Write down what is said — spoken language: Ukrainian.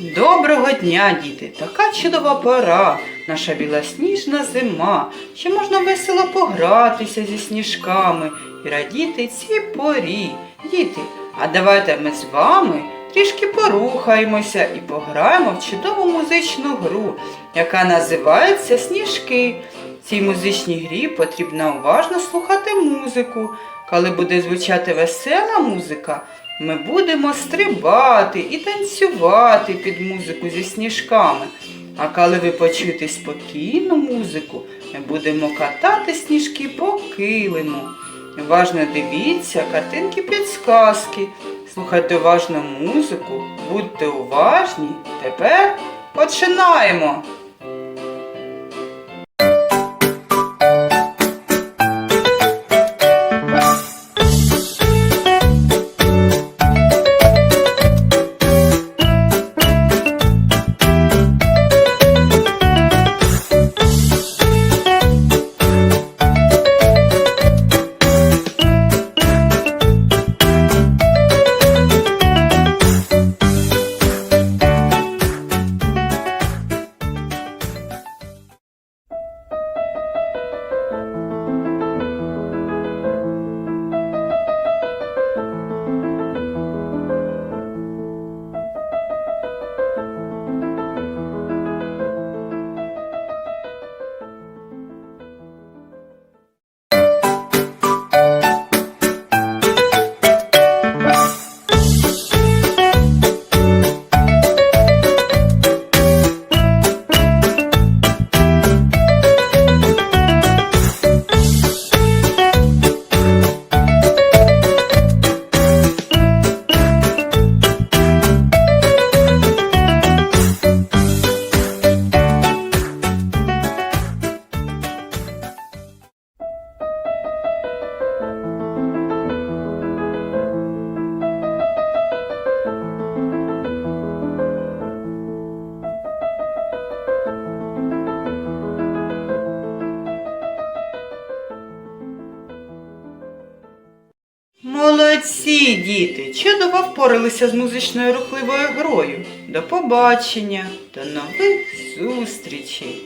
Доброго дня, діти! Така чудова пора, наша білосніжна зима. Ще можна весело погратися зі сніжками і радіти цій порі. Діти, а давайте ми з вами трішки порухаємося і пограємо в чудову музичну гру, яка називається Сніжки. Цій музичній грі потрібно уважно слухати музику. Коли буде звучати весела музика, ми будемо стрибати і танцювати під музику зі сніжками. А коли ви почуєте спокійну музику, ми будемо катати сніжки по килиму. Уважно дивіться картинки підсказки. Слухайте уважно музику, будьте уважні. Тепер починаємо. Молодці, діти! Чудово впоралися з музичною рухливою грою. До побачення, до нових зустрічей!